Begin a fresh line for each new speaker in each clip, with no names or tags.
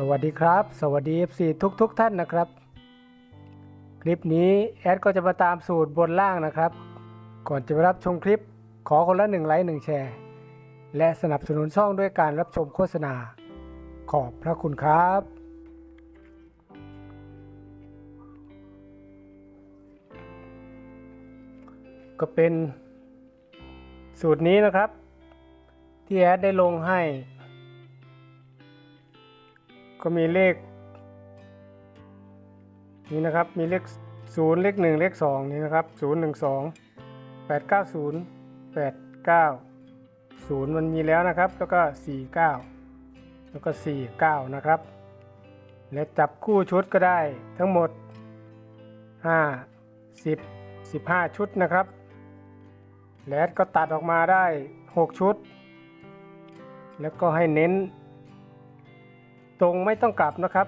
สวัสดีครับ สวัสดี FC ทุกทุกท่านนะครับ คลิปนี้แอดก็จะมาตามสูตรบนล่างนะครับ ก่อนจะไปรับชมคลิปขอคนละหนึ่งไลค์หนึ่งแชร์ และสนับสนุนช่องด้วยการรับชมโฆษณา ขอบพระคุณครับ ก็เป็นสูตรนี้นะครับ ที่แอดได้ลงให้ ก็มีเลข นี่นะครับมีเลขศูนย์เลขหนึ่งเลขสองนี่นะครับศูนย์หนึ่งสองแปดเก้าศูนย์แปดเก้าศูนย์มันมีแล้วนะครับ แล้วก็สี่เก้าแล้วก็สี่เก้านะครับ และจับคู่ชุดก็ได้ทั้งหมดห้าสิบสิบห้าชุดนะครับ และก็ตัดออกมาได้หกชุด แล้วก็ให้เน้น ตรงไม่ต้องกลับนะครับ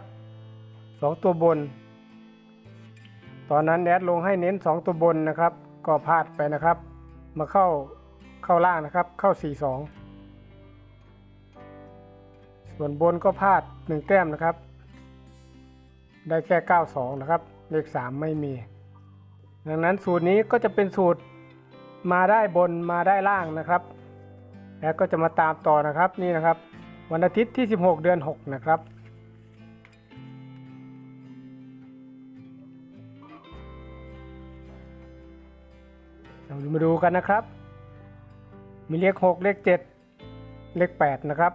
สองตัวบน ตอนนั้นแอดลงให้เน้นสองตัวบนนะครับ ก็พลาดไปนะครับ มาเข้าเข้าล่างนะครับ เข้า 4 2 ส่วนบนก็พลาด 1 แต้มนะครับ ได้แค่ 92 นะครับ เลข 3 ไม่มี ดังนั้นสูตรนี้ก็จะเป็นสูตรมาได้บนมาได้ล่างนะครับ แล้วก็จะมาตามต่อนะครับนี่นะครับ วันอาทิตย์ที่ 16 เดือน 6 นะครับ เรามาดูกันนะครับ มีเลข 6 เลข 7 เลข 8 นะครับ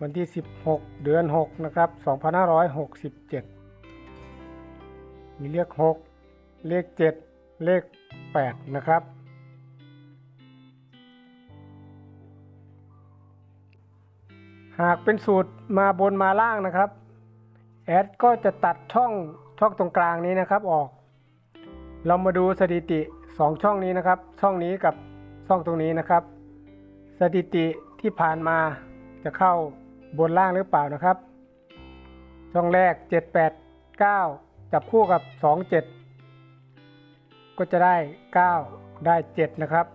วันที่ 16 เดือน 6 นะครับ 2567 มีเลข 6 เลข 7 เลข 8 นะครับ หากเป็นสูตรมาบนมาล่างนะครับ แอดก็จะตัดช่องช่องตรงกลางนี้นะครับออก เรามาดูสถิติ 2 ช่องนี้นะครับ ช่องนี้กับช่องตรงนี้นะครับ สถิติที่ผ่านมาจะเข้าบนล่างหรือเปล่านะครับ ช่องแรก 7 8 9 จับคู่กับ 2 7 ก็จะได้ 9 ได้ 7 นะครับ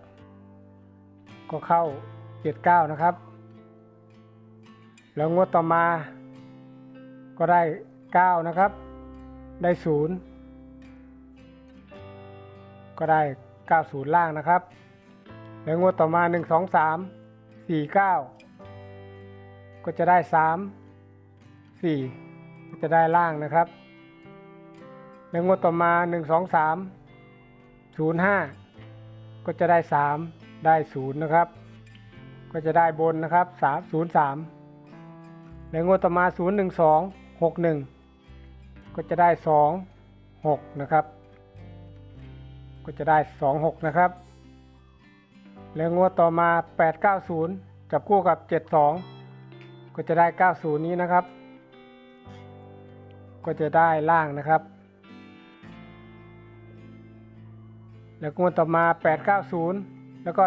ก็เข้า 7 9 นะครับ แล้วงวดต่อมา ก็ได้ 9 นะครับ ได้ 0 ก็ได้ 90 ล่างนะครับ แล้วงวดต่อมา 1 2 3 4 9 ก็จะได้ 3 4 ก็จะได้ล่างนะครับ แล้วงวดต่อมา 1 2 3 0 5 ก็จะได้ 3 ได้ 0 นะครับ ก็จะได้บนนะครับ 3 0 3 แล้วงวดต่อมา 0 1 2 6 1 ก็จะได้ 2 6 นะครับ ก็จะได้ 26 นะครับ แล้วงวดต่อมา 890 จับคู่กับ 72 ก็จะได้ 90 นี้นะครับ ก็จะได้ล่างนะครับ แล้วงวดต่อมา 890 แล้วก็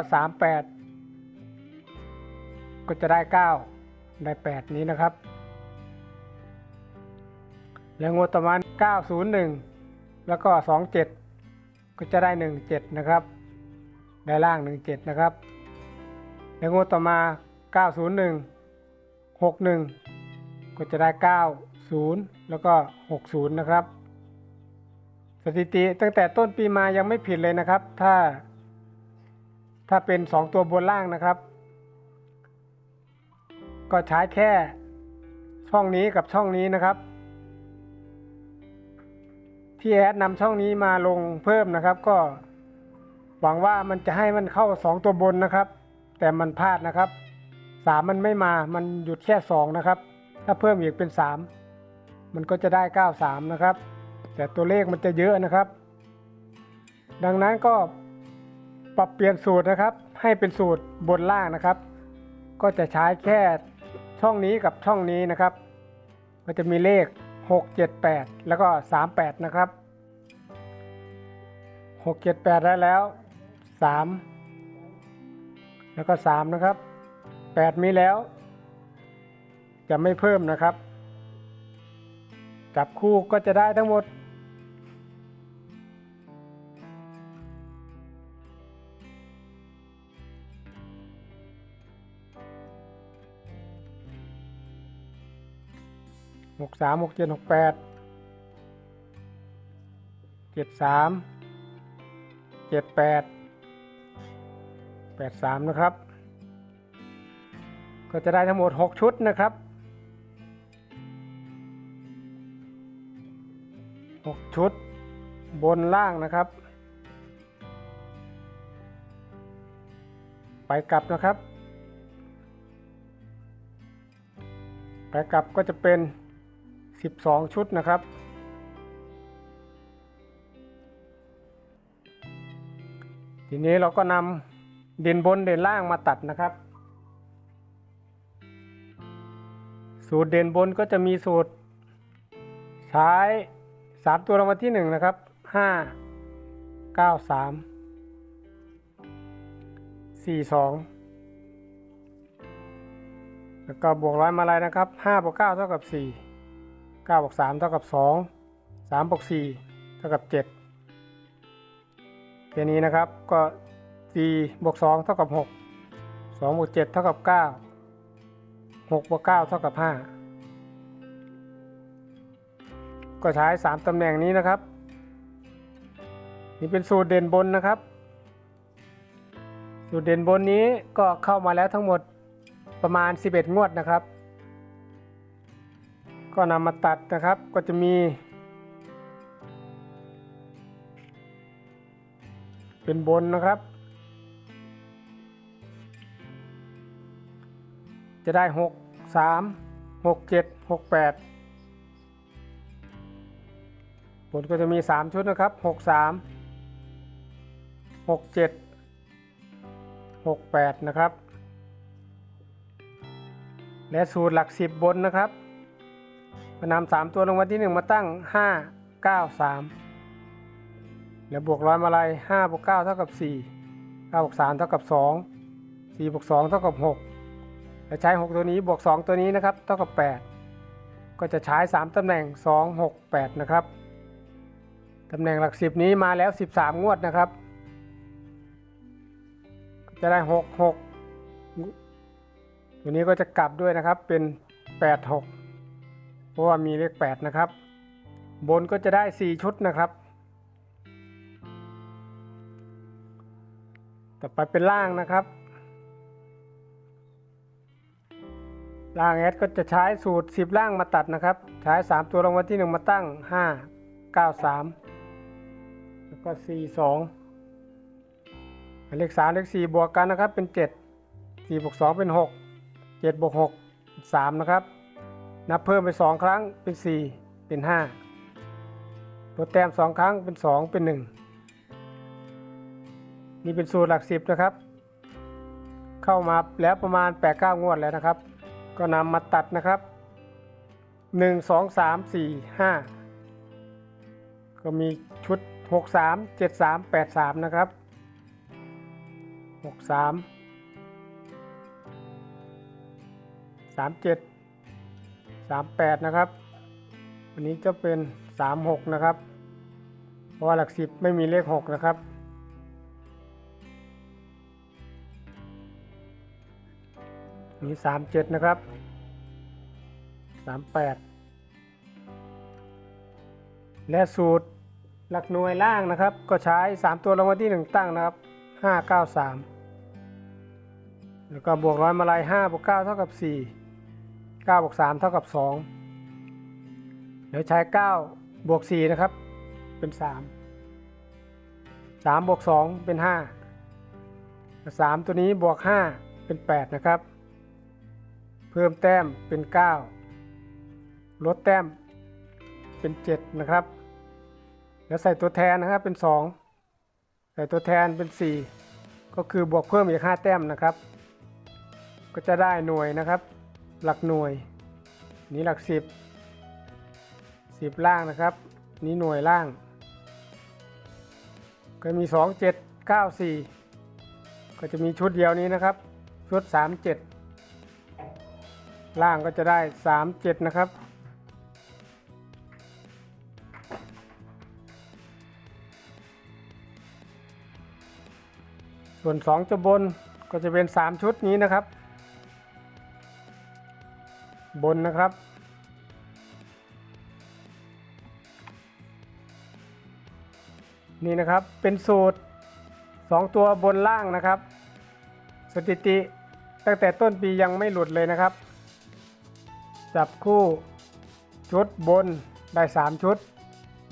38 ก็จะได้ 9 ได้ 8 นี้นะครับ แล้วงวดต่อมา901 แล้วก็ 27 ก็จะได้ 17 นะครับ ได้ล่าง 17 นะครับ แล้วงวดต่อมา 901 61 ก็จะได้ 90 แล้วก็ 60 นะครับ สถิติตั้งแต่ต้นปีมายังไม่ผิดเลยนะครับ ถ้า ถ้าเป็น 2 ตัวบนล่างนะครับ ก็ใช้แค่ช่องนี้กับช่องนี้นะครับ ที่แอดนำช่องนี้มาลงเพิ่มนะครับ ก็หวังว่ามันจะให้มันเข้า 2 ตัวบนนะครับ แต่มันพลาดนะครับ 3 มันไม่มามันหยุดแค่ 2 นะครับ ถ้าเพิ่มอีกเป็น 3 มันก็จะได้ 93 นะครับ แต่ตัวเลขมันจะเยอะนะครับ ดังนั้นก็ปรับเปลี่ยนสูตรนะครับ ให้เป็นสูตรบนล่างนะครับ ก็จะใช้แค่ ช่องนี้กับช่องนี้นะครับ ก็จะมีเลข 6 7 8 แล้วก็ 38 นะครับ 6 7 8 ได้แล้ว 3 แล้วก็ 3 นะครับ 8 มีแล้ว จะไม่เพิ่มนะครับ จับคู่ก็จะได้ทั้งหมด กสามหกเจ็ดหกแปดเจ็ดสามเจ็ดแปดแปดสามนะครับ ก็จะได้ทั้งหมดหกชุดนะครับหกชุดบนล่างนะครับ ไปกลับนะครับ ไปกลับก็จะเป็น 12 ชุดนะครับ ทีนี้เราก็นำเด่นบนเด่นล่างมาตัดนะครับ สูตรเด่นบนก็จะมีสูตร ใช้ 3 ตัวรางวัลที่ 1 นะครับ 5 9 3 4 2 แล้วก็บวกร้อยมาลัยนะครับ5บวก9เท่ากับ 4 9บวก3เท่ากับ 2 3บวก4เท่ากับ 7 แค่นี้นะครับก็4บวก2เท่ากับ 6 2บวก7เท่ากับ 9 6บวก9เท่ากับ 5 ก็ใช้ 3ตำแหน่งนี้นะครับ นี่เป็นสูตรเด่นบนนะครับ สูตรเด่นบนนี้ก็เข้ามาแล้วทั้งหมดประมาณ 11 งวดนะครับ ก็นำมาตัดนะครับก็จะมี เป็นบนนะครับ จะได้ 6 3 6 7 6 8ผลก็จะมี 3 ชุดนะครับ 6 3 6 7 6 8 นะครับ และสูตรหลัก 10 บนนะครับ ก็นำสามตัวลงมาที่1มาตั้ง5 9 3แล้วบวกร้อยมาลัย5บวก9เท่ากับ4 9บวก3เท่ากับ2 4บวก2เท่ากับ6และใช้6ตัวนี้บวก2ตัวนี้นะครับเท่ากับ8ก็จะใช้3ตำแหน่ง2 6 8นะครับตำแหน่งหลัก10นี้มาแล้ว13งวดนะครับ จะได้6 6ตัวนี้ก็จะกลับด้วยนะครับเป็น8 6 เพราะว่ามีเลข 8 นะครับ บนก็จะได้ 4 ชุดนะครับ ต่อไปเป็นล่างนะครับ ล่างแอดก็จะใช้สูตร 10 ล่างมาตัดนะครับ ใช้ 3 ตัวรางวัลที่ 1 มาตั้ง 5 9 3 แล้วก็ 4 2เลข3เลข4บวกกันนะครับเป็น7 4บวก2เป็น6 7บวก6 3นะครับ นับเพิ่มไป 2 ครั้งเป็น 4 เป็น 5 ตัวแต้ม2 ครั้งเป็น 2 เป็น 1 นี่เป็นสูตรหลัก 10 นะครับ เข้ามาแล้วประมาณ 8-9 งวดแล้วนะครับ ก็นำมาตัดนะครับ 1 2 3 4 5 ก็มีชุด 6 3 7 3 8 3 นะครับ 6 3 38 นะครับวันนี้จะเป็น 3 6 นะครับ เพราะว่าหลัก10ไม่มีเลข 6 นะครับ มี 3 7 นะครับ 3 8 และสูตรหลักหน่วยล่างนะครับ ก็ใช้ 3 ตัวรางวัลที่ 1 ตั้งนะครับ 5 9 3 แล้วก็บวกร้อยมาลัย5บวก9เท่ากับ 4 9บวก3เท่ากับ 2 เดี๋ยวใช้9บวก4นะครับ เป็น 3 3บวก2เป็น 5 3 ตัวนี้บวก 5 เป็น 8 นะครับ เพิ่มแต้มเป็น 9 ลดแต้มเป็น 7 นะครับ แล้วใส่ตัวแทนนะครับเป็น 2 ใส่ตัวแทนเป็น 4 ก็คือบวกเพิ่มอีก 5 แต้มนะครับ ก็จะได้หน่วยนะครับ หลักหน่วย นี้หลัก 10 10 ล่างนะครับ นี้หน่วยล่าง ก็มี 2 7 9 4 ก็จะมีชุดเดียวนี้นะครับ ชุด 3 7 ล่างก็จะได้ 3 7 นะครับส่วน 2 จะบนก็จะเป็น 3 ชุดนี้นะครับ บนนะครับ นี่นะครับเป็นสูตร 2 ตัวบนล่างนะครับ สถิติตั้งแต่ต้นปียังไม่หลุดเลยนะครับ จับคู่ชุดบนได้ 3 ชุด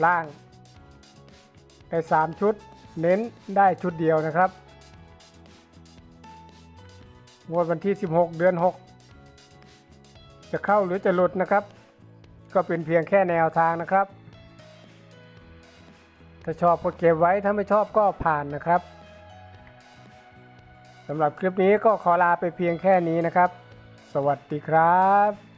ล่างได้ 3 ชุด เน้นได้ชุดเดียวนะครับงวดวันที่ 16 เดือน 6 จะเข้าหรือจะหลุดนะครับ ก็เป็นเพียงแค่แนวทางนะครับ ถ้าชอบก็เก็บไว้ถ้าไม่ชอบก็ผ่านนะครับสำหรับคลิปนี้ก็ขอลาไปเพียงแค่นี้นะครับ สวัสดีครับ